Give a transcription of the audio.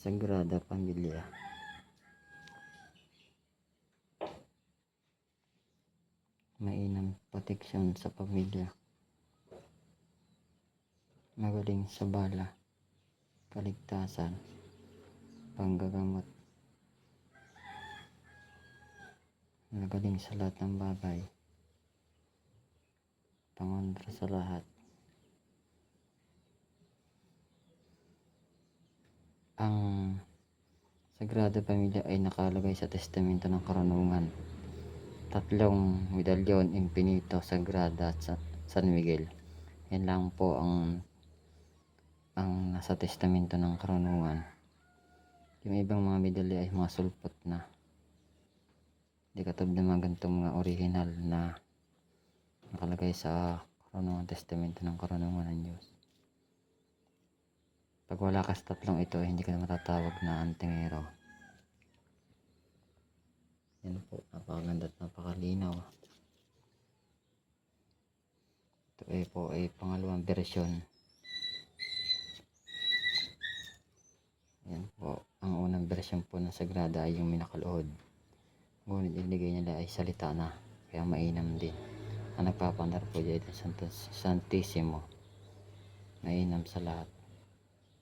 Sagrada Pamilya. Mainam proteksyon sa pamilya. Magaling sa bala. Kaligtasan. Panggagamot. Magaling sa lahat ng bagay. Pangontra sa lahat. Ang Sagrada Pamilya ay nakalagay sa testamento ng karunungan. Tatlong medalyon Infinito, Sagrada at Sa- San Miguel. Yan lang po ang ang nasa testamento ng karunungan. Yung ibang mga medalya ay mga sulpot na. Hindi katulad ng mga ganitong mga original na nakalagay sa karunungan testamento ng karunungan ng Diyos. Pag wala ka sa tatlong ito, hindi ka na matatawag na antingero. Yan po, napakaganda at napakalinaw. Ito ay po ay pangalawang bersyon. Yan po, ang unang bersyon po ng Sagrada ay yung minakaluhod. Ngunit iligay nila ay salita na, kaya mainam din. Ang nagpapandar po dyan ay Santissimo. Mainam sa lahat.